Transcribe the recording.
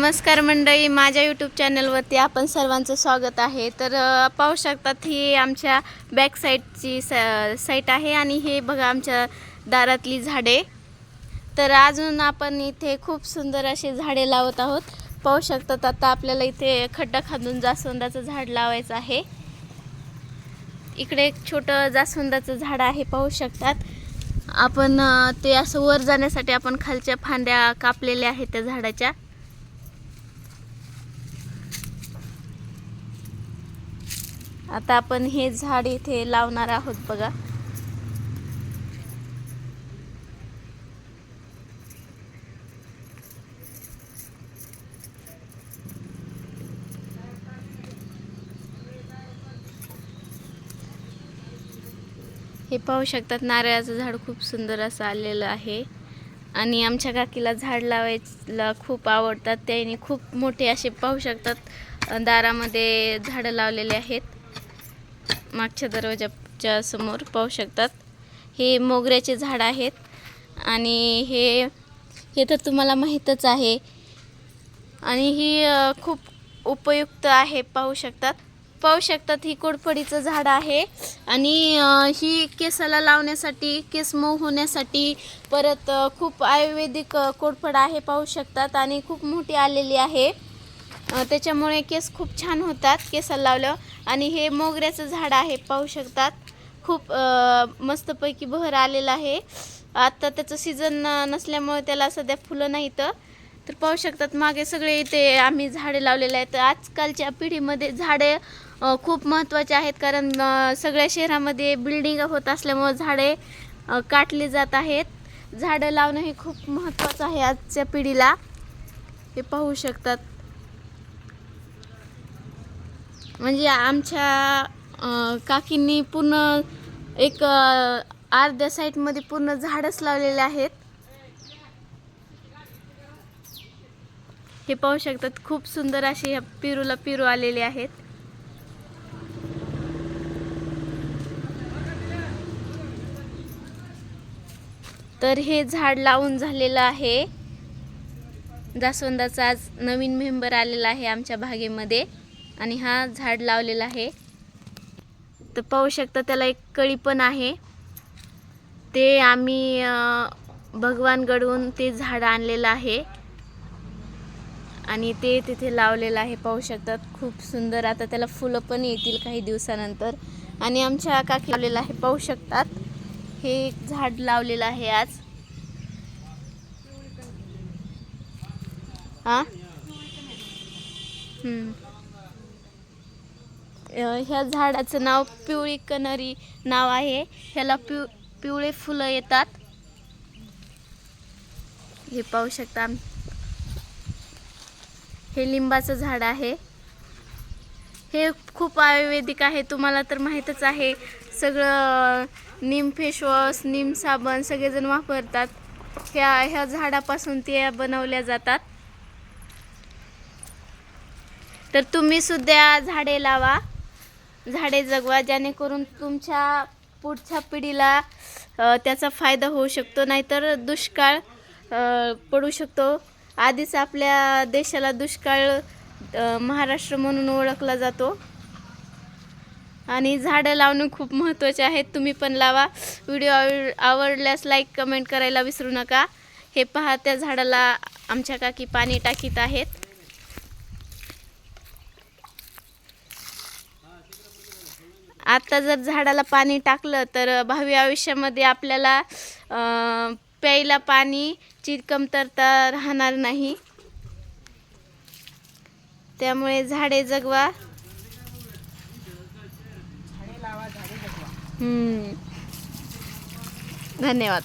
नमस्कार मंडळी माझ्या यूट्यूब चॅनलवरती आपण सर्वांचं स्वागत आहे. तर पाहू शकतात ही आमच्या बॅक साईडची साईट आहे आणि हे बघा आमच्या दारातली झाडे. तर अजून आपण इथे खूप सुंदर असे झाडे लावत आहोत. पाहू शकतात आता आपल्याला इथे खड्डा खांदून जास्वंदाचं झाड लावायचं आहे. इकडे एक छोटं जास्वंदाचं झाड आहे पाहू शकतात. आपण ते असं वर जाण्यासाठी आपण खालच्या फांद्या कापलेल्या आहेत त्या झाडाच्या. आता आपण हे झाड इथे लावणार आहोत बघा. हे पाहू शकतात नारळाचं झाड खूप सुंदर असं आलेलं आहे. आणि आमच्या काकीला झाड लावायला खूप आवडतात. त्यांनी खूप मोठे असे पाहू शकतात. दारामध्ये झाडं लावलेले आहेत. मागच्या दरवाजाच्या समोर पाहू शकतात. हे मोगऱ्याचे झाड आहेत आणि हे हे तर तुम्हाला माहीतच आहे. आणि ही खूप उपयुक्त आहे पाहू शकतात. पाहू शकतात ही कोडफडीचं झाड आहे आणि ही केसाला लावण्यासाठी केस मऊ होण्यासाठी परत खूप आयुर्वेदिक कोडफड आहे पाहू शकतात आणि खूप मोठी आलेली आहे. त्याच्यामुळे केस खूप छान होतात केसाला लावलं आणि हे मोगऱ्याचं झाड आहे पाहू शकतात. खूप मस्तपैकी बहर आलेलं आहे. आता त्याचं सीझन नसल्यामुळे त्याला सध्या फुलं नाही तर. पाहू शकतात मागे सगळे इथे आम्ही झाडे लावलेले आहेत. आजकालच्या पिढीमध्ये झाडे खूप महत्त्वाचे आहेत. कारण सगळ्या शहरामध्ये बिल्डिंग होत असल्यामुळे झाडे काटली जात आहेत. झाडं लावणं हे खूप महत्त्वाचं आहे आजच्या पिढीला. हे पाहू शकतात. म्हणजे आमच्या काकींनी पूर्ण एक अर्ध्या साईडमध्ये पूर्ण झाडच लावलेले आहेत. हे पाहू शकतात खूप सुंदर असे ह्या पिरूला पिरू आलेले आहेत. तर हे झाड लावून झालेलं आहे. जास्वंदाचा आज नवीन मेंबर आलेला आहे आमच्या बागेमध्ये आणि हा झाड लावलेला आहे. तर पाहू शकता त्याला एक कळी पण आहे. ते आम्ही भगवानकडून भगवानगडहून ते झाड आणलेलं आहे. आणि ते तिथे लावलेलं आहे. पाहू शकतात खूप सुंदर आता त्याला फुलं पण येतील काही दिवसानंतर. आणि आमच्या काकी लावलेलं आहे. पाहू शकतात. हे एक झाड लावलेलं आहे आज. हां हम्म. ह्या झाडाचं नाव पिवळी कनरी नाव आहे. ह्याला पिव पिवळे फुलं येतात. हे पाहू शकता हे लिंबाचं झाड आहे. हे खूप आयुर्वेदिक आहे. तुम्हाला तर माहीतच आहे. सगळं नीम फेशवॉश नीम साबण सगळेजण वापरतात. ह्या ह्या झाडापासून ते बनवल्या जातात. तर तुम्ही सुद्धा झाडे लावा. झाडे जगवा जेणेकरून तुमच्या पुढच्या पिढीला त्याचा फायदा होऊ शकतो नाहीतर दुष्काळ पडू शकतो. आधीच आपल्या देशाला दुष्काळ महाराष्ट्र म्हणून ओळखला जातो. आणि झाडं लावणं खूप महत्त्वाचे आहेत तुम्ही पण लावा. व्हिडिओ आवडल्यास लाईक कमेंट करायला विसरू नका. हे पहा त्या झाडाला आमच्या काकी पाणी टाकीत आहेत. आता जर झाडाला पाणी टाकलं तर भावी आयुष्यामध्ये आपल्याला प्यायला पाणीची कमतरता राहणार नाही. त्यामुळे झाडे जगवा. हम्म. धन्यवाद.